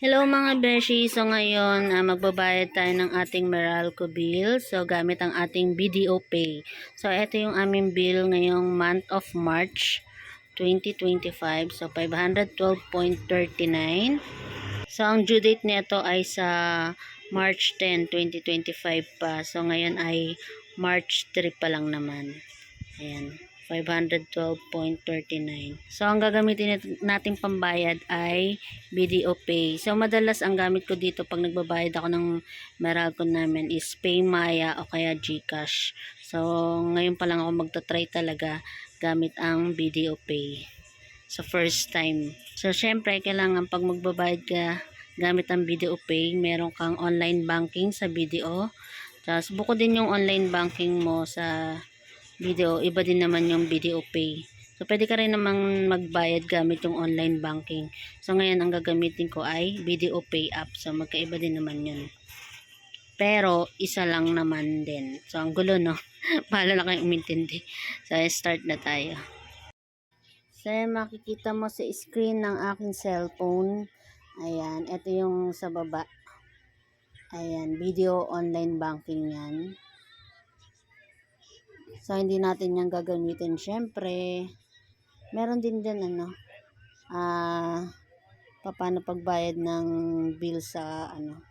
Hello mga beshi. So ngayon, ah, magbabayad tayo ng ating Meralco bill. So gamit ang ating BDO Pay. So ito yung aming bill ngayong month of March 2025. So 512.39. So ang due date nito ay sa March 10, 2025 pa. So ngayon ay March 3 pa lang naman. Ayan. 512.39. So, ang gagamitin nat- nating pambayad ay BDO Pay. So, madalas ang gamit ko dito pag nagbabayad ako ng Meralco namin is Paymaya o kaya GCash. So, ngayon pa lang ako magta-try talaga gamit ang BDO Pay. So, first time. So, syempre, kailangan pag magbabayad ka gamit ang BDO Pay, meron kang online banking sa BDO. Tapos, buko din yung online banking mo sa video, iba din naman yung video pay. So, pwede ka rin namang magbayad gamit yung online banking. So, ngayon, ang gagamitin ko ay video pay app. So, magkaiba din naman yun. Pero, isa lang naman din. So, ang gulo, no? Pahala na kayong umintindi. So, start na tayo. So, makikita mo sa screen ng aking cellphone. Ayan, ito yung sa baba. Ayan, video online banking yan. So, hindi natin yan gagamitin. Siyempre, meron din din ano, ah, paano pagbayad ng bill sa, ano,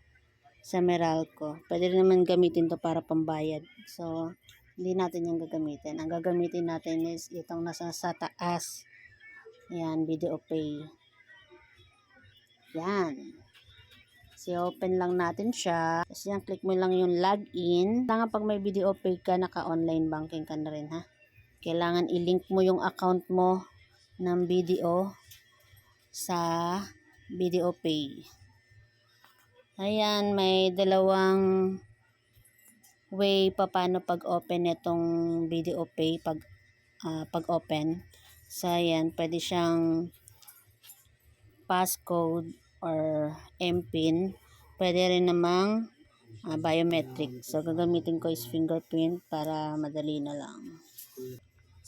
sa Meralco. Pwede rin naman gamitin to para pambayad. So, hindi natin yan gagamitin. Ang gagamitin natin is itong nasa sa taas. Yan, video pay. Yan. So, open lang natin siya. Tapos yan, click mo lang yung login. Kailangan pag may video pay ka, naka-online banking ka na rin, ha? Kailangan i-link mo yung account mo ng video sa video pay. Ayan, may dalawang way pa paano pag-open itong video pay pag ah, pag-open. So, ayan, pwede siyang passcode or MPIN. Pwede rin namang ah, biometric. So, gagamitin ko is fingerprint para madali na lang.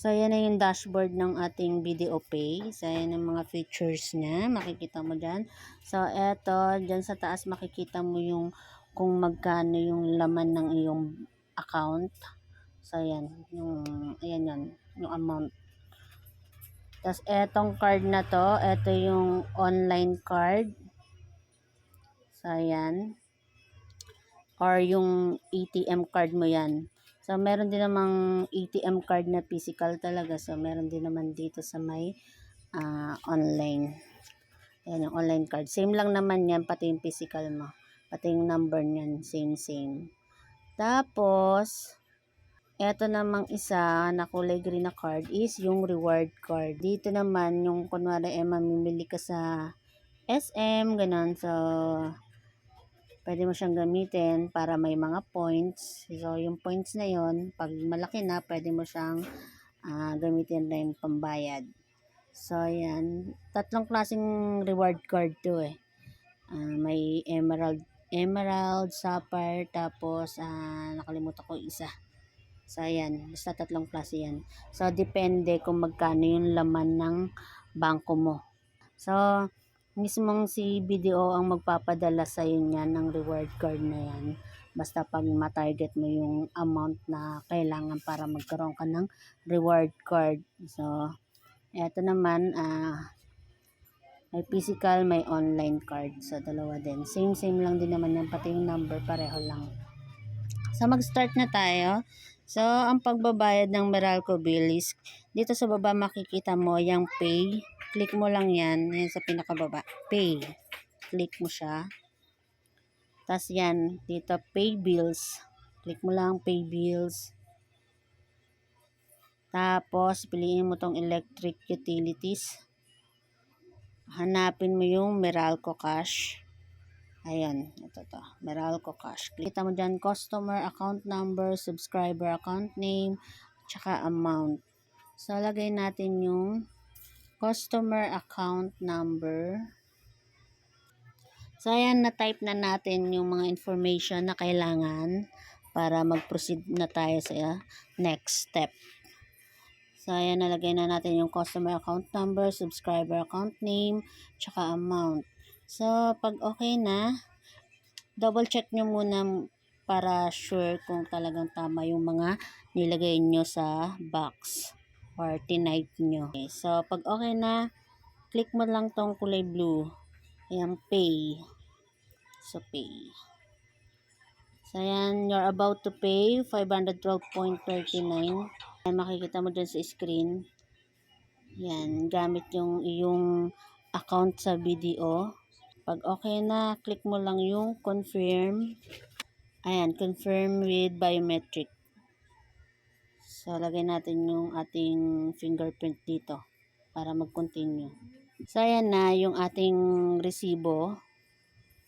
So, yan na yung dashboard ng ating video pay. So, yan ang mga features niya. Makikita mo dyan. So, eto, dyan sa taas makikita mo yung kung magkano yung laman ng iyong account. So, yan. Yung, ayan yan. Yung amount. Tapos, etong card na to, eto yung online card. So, ayan. Or yung ATM card mo yan. So, meron din namang ATM card na physical talaga. So, meron din naman dito sa may ah, online. Ayan yung online card. Same lang naman yan, pati yung physical mo. Pati yung number niyan, same, same. Tapos, eto namang isa na kulay green na card is yung reward card. Dito naman, yung kunwari eh, mamimili ka sa SM, ganun. So, pwede mo siyang gamitin para may mga points. So, yung points na yon pag malaki na, pwede mo siyang ah, gamitin rin pambayad. So, ayan. Tatlong klaseng reward card to eh. Ah, may emerald, emerald, sapphire, tapos ah, nakalimutan ko isa. So, ayan. Basta tatlong klase yan. So, depende kung magkano yung laman ng bangko mo. So, mismong si BDO ang magpapadala sa iyo niyan ng reward card na yan. Basta pag matarget mo yung amount na kailangan para magkaroon ka ng reward card. So, eto naman, ah, may physical, may online card. So, dalawa din. Same, same lang din naman yan. Pati yung number, pareho lang. So, mag-start na tayo. So, ang pagbabayad ng Meralco bill is, dito sa baba makikita mo yung pay. Click mo lang yan. Yan sa pinakababa. Pay. Click mo siya. Tapos yan, dito pay bills. Click mo lang pay bills. Tapos, piliin mo tong electric utilities. Hanapin mo yung Meralco Cash. Ayan, ito to. Meralco Cash. Kita mo dyan, customer account number, subscriber account name, tsaka amount. So, lagay natin yung customer account number. So, ayan, na-type na natin yung mga information na kailangan para mag-proceed na tayo sa next step. So, ayan, nalagay na natin yung customer account number, subscriber account name, tsaka amount. So, pag okay na, double check nyo muna para sure kung talagang tama yung mga nilagay nyo sa box or tinype nyo. Okay, so, pag okay na, click mo lang tong kulay blue. Ayan, pay. So, pay. So, ayan, you're about to pay 512.39. Ayan, makikita mo dyan sa screen. Yan, gamit yung iyong account sa video. Pag okay na, click mo lang yung confirm. Ayan, confirm with biometric. So, lagay natin yung ating fingerprint dito para mag-continue. So, ayan na yung ating resibo.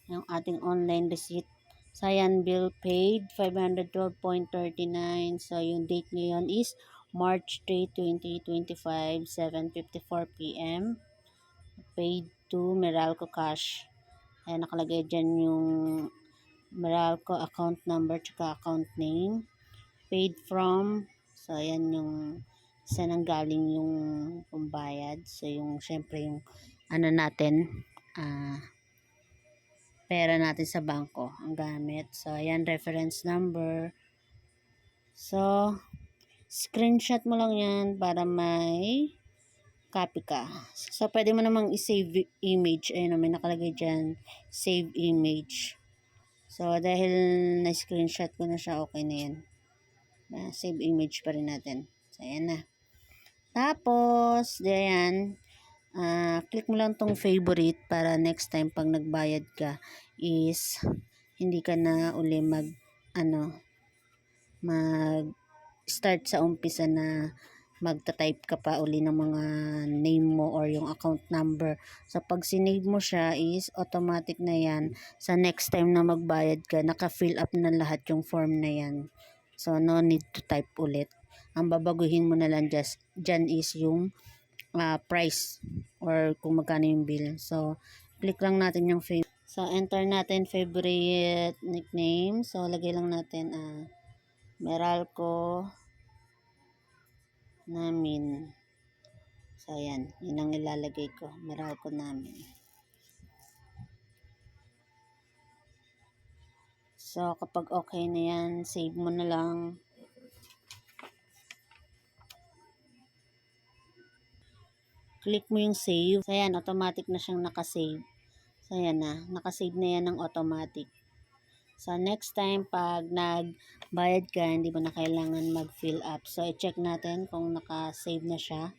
Yung ating online receipt. So, ayan, bill paid, 512.39. So, yung date ngayon is March 3, 2025, 7.54 p.m. Paid to Meralco Cash. Ayan, nakalagay dyan yung Meralco account number tsaka account name. Paid from, so ayan yung isa nang galing yung pambayad. So, yung, syempre yung ano natin, ah, pera natin sa bangko ang gamit. So, ayan, reference number. So, screenshot mo lang yan para may copy ka. So, pwede mo namang i-save image. Ayun, may nakalagay dyan, save image. So, dahil na-screenshot ko na siya, okay na yan. Save image pa rin natin. So, ayan na. Tapos, ayan, ah click mo lang tong favorite para next time pag nagbayad ka is hindi ka na uli mag ano mag start sa umpisa na magta-type ka pa uli ng mga name mo or yung account number. So, pag sinave mo siya is automatic na yan. Sa next time na magbayad ka, naka-fill up na lahat yung form na yan. So, no need to type ulit. Ang babaguhin mo na lang just, dyan is yung ah, price or kung magkano yung bill. So, click lang natin yung favorite. So, enter natin favorite nickname. So, lagay lang natin ah, Meralco namin. So, ayan. Yun ang ilalagay ko. Meralco namin. So, kapag okay na yan, save mo na lang. Click mo yung save. So, ayan. Automatic na siyang nakasave. So, ayan na. Nakasave na yan ng automatic. So, next time, pag nagbayad ka, hindi mo na kailangan mag-fill up. So, i-check natin kung naka-save na siya.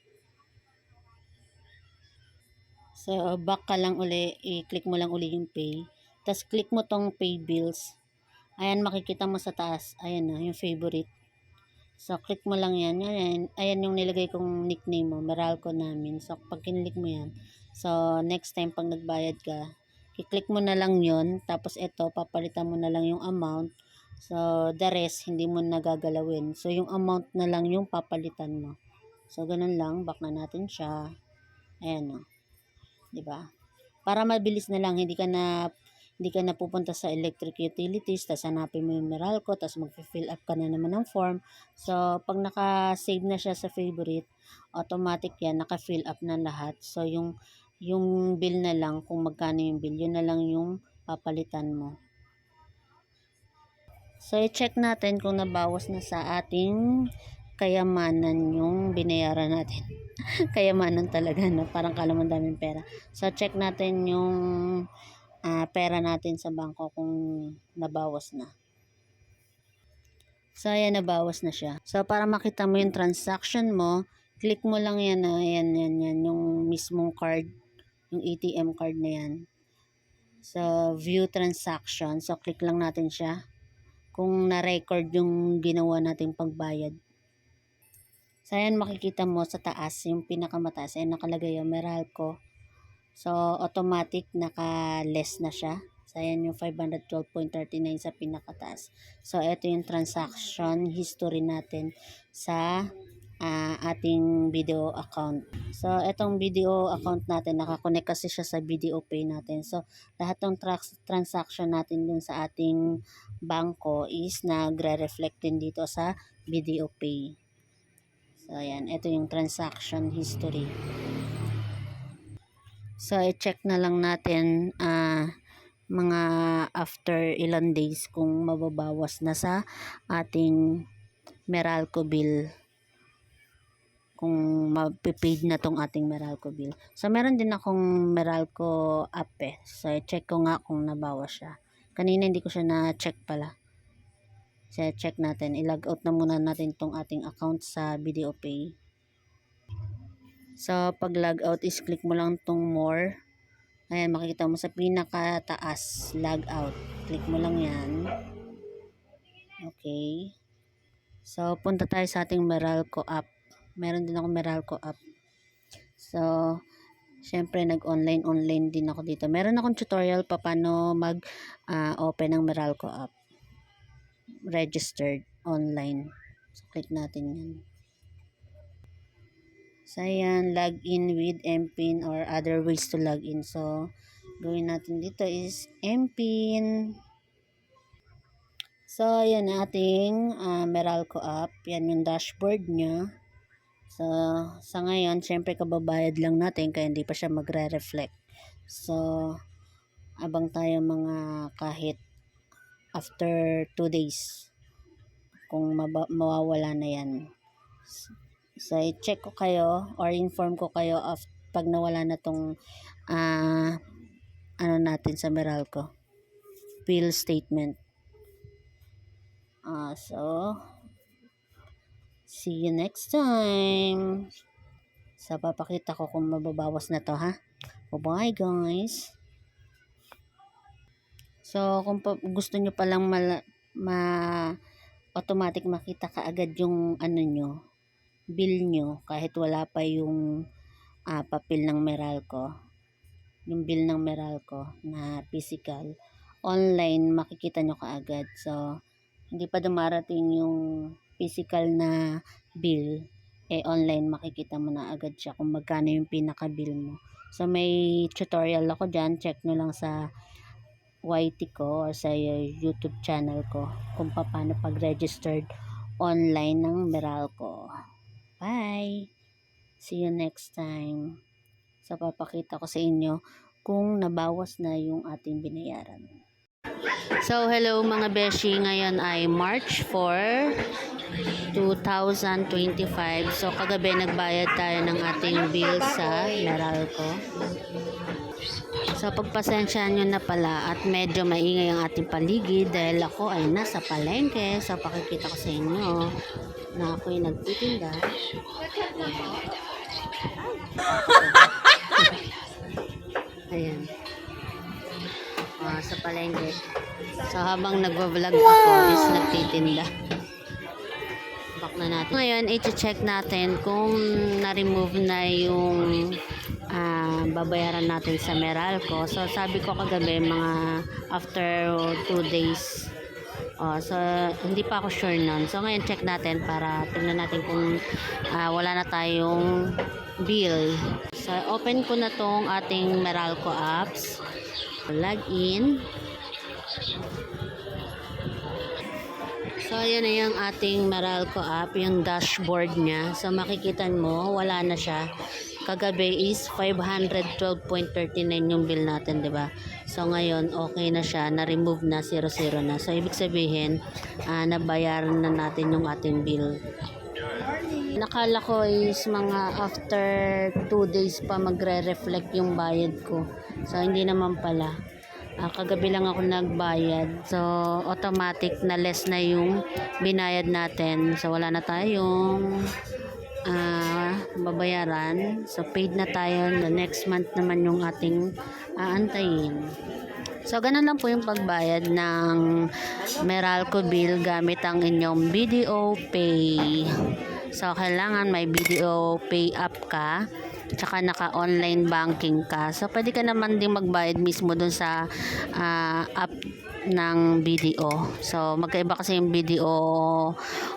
So, back ka lang uli. I-click mo lang uli yung pay. Tapos, click mo tong pay bills. Ayan, makikita mo sa taas. Ayan na, yung favorite. So, click mo lang yan. Ayan, ayan yung nilagay kong nickname mo. Meralco namin. So, pag kinlik mo yan. So, next time, pag nagbayad ka, i-click mo na lang yon Tapos, ito, papalitan mo na lang yung amount. So, the rest, hindi mo nagagalawin. So, yung amount na lang yung papalitan mo. So, ganun lang. Back na natin siya. Ayan o. Diba? Para mabilis na lang, hindi ka na hindi ka na pupunta sa electric utilities, tapos hanapin mo yung Meralco, tapos mag-fill up ka na naman ng form. So, pag naka-save na siya sa favorite, automatic yan, naka-fill up na lahat. So, yung, yung bill na lang, kung magkano yung bill, yun na lang yung papalitan mo. So, i-check natin kung nabawas na sa ating kayamanan yung binayaran natin. kayamanan talaga, no? Parang kalaman daming pera. So, check natin yung ah, pera natin sa bangko kung nabawas na. So, ayan, nabawas na siya. So, para makita mo yung transaction mo, click mo lang yan, na yan, yan, yan, yung mismong card, yung ATM card na yan. So, view transaction. So, click lang natin siya. Kung na-record yung ginawa nating pagbayad. So, ayan, makikita mo sa taas, yung pinakamataas, ay nakalagay yung Meralco. So, automatic naka-less na siya. So, ayan yung 512.39 sa pinakataas. So, ito yung transaction history natin sa ah, ating video account. So, itong video account natin, nakakonect kasi siya sa video pay natin. So, lahat ng tra- transaction natin dun sa ating bangko is nagre-reflect din dito sa video pay. So, ayan. Ito yung transaction history. So, i-check na lang natin ah, mga after ilan days kung mababawas na sa ating Meralco bill kung mapipaid na tong ating Meralco bill. So, meron din akong Meralco app eh. So, i-check ko nga kung nabawas siya. Kanina hindi ko siya na-check pala. So, check natin. I-log out na muna natin tong ating account sa Video Pay. So, pag log out is click mo lang tong more. Ayan, makikita mo sa pinakataas, log out. Click mo lang yan. Okay. So, punta tayo sa ating Meralco app. Meron din ako Meralco app. So, syempre nag-online-online din ako dito. Meron akong tutorial pa paano mag-open ng Meralco app. Registered online. So, click natin yan. So, ayan, log in with MPIN or other ways to log in. So, gawin natin dito is MPIN. So, ayan ang ating ah, Meralco app. Yan yung dashboard niya. So, sa ngayon, syempre kababayad lang natin kaya hindi pa siya magre-reflect. So, abang tayo mga kahit after 2 days kung mawawala na yan. So, i-check ko kayo or inform ko kayo of pag nawala na tong ah, ano natin sa Meralco. Bill statement. Ah, so, see you next time. So, papakita ko kung mababawas na to, ha? Bye-bye, guys. So, kung pa, gusto nyo palang mala, ma, automatic makita kaagad yung ano nyo, bill nyo, kahit wala pa yung ah, papel ng Meralco, yung bill ng Meralco na physical, online makikita nyo kaagad. So, hindi pa dumarating yung physical na bill, eh online makikita mo na agad siya kung magkano yung pinaka-bill mo. So, may tutorial ako dyan. Check nyo lang sa YT ko or sa YouTube channel ko kung paano pag-registered online ng Meralco. Bye! See you next time. So, papakita ko sa inyo kung nabawas na yung ating binayaran. So, hello mga beshi. Ngayon ay March 4, 2025. So, kagabi nagbayad tayo ng ating bill sa Meralco. So, pagpasensyahan nyo na pala at medyo maingay ang ating paligid dahil ako ay nasa palengke. So, pakikita ko sa inyo na ako'y nagtitinda. Ayan. Ah, sa palengke. So, habang nagwa-vlog ako is nagtitinda. Back na natin. Ngayon, i-check natin kung na-remove na yung ah, babayaran natin sa Meralco. So, sabi ko kagabi, mga after 2 days. Oh, so, hindi pa ako sure nun. So, ngayon check natin para tingnan natin kung ah, wala na tayong bill. So, open ko na tong ating Meralco apps. Log in. So, ayan na yung ating Meralco app, yung dashboard niya. So, makikita mo, wala na siya. Kagabi is 512.39 yung bill natin, di ba? So, ngayon, okay na siya. Na-remove na, 00 na. So, ibig sabihin, ah, nabayaran na natin yung ating bill. Nakala ko is mga after 2 days pa magre-reflect yung bayad ko. So, hindi naman pala. Ah, kagabi lang ako nagbayad. So, automatic na less na yung binayad natin. So, wala na tayong ah, babayaran. So, paid na tayo. The next month naman yung ating aantayin. So, ganun lang po yung pagbayad ng Meralco bill gamit ang inyong Video Pay. So, kailangan may Video Pay app ka tsaka naka-online banking ka. So, pwede ka naman din magbayad mismo dun sa ah, app ng BDO. So, magkaiba kasi yung BDO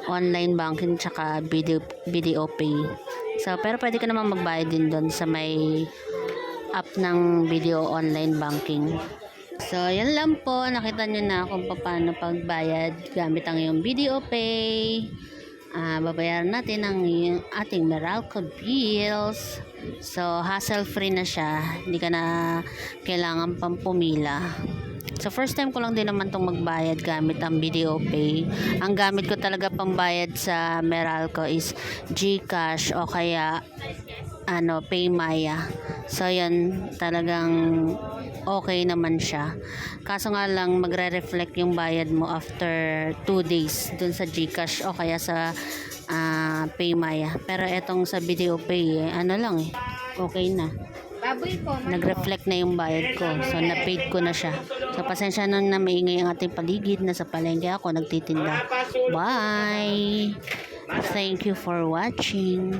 online banking tsaka video, video pay. So, pero pwede ka naman magbayad din dun sa may app ng video online banking. So, yan lang po. Nakita nyo na kung paano pagbayad gamit ang yung video pay. ah, babayaran natin ang ating Meralco bills. So, hassle-free na siya. Hindi ka na kailangan pang pumila. So, first time ko lang din naman itong magbayad gamit ang Video Pay. Ang gamit ko talaga pambayad sa Meralco is GCash o kaya ano, Paymaya. So, yan talagang okay naman siya. Kaso nga lang, magre-reflect yung bayad mo after 2 days dun sa GCash o kaya sa ah, Paymaya. Pero etong sa Video Pay, eh, ano lang eh, okay na. Baboy po. Nag-reflect na yung bayad ko. So, na-paid ko na siya. So, pasensya na na maingay ang ating paligid. Nasa palengke ako, nagtitinda. Bye! Thank you for watching.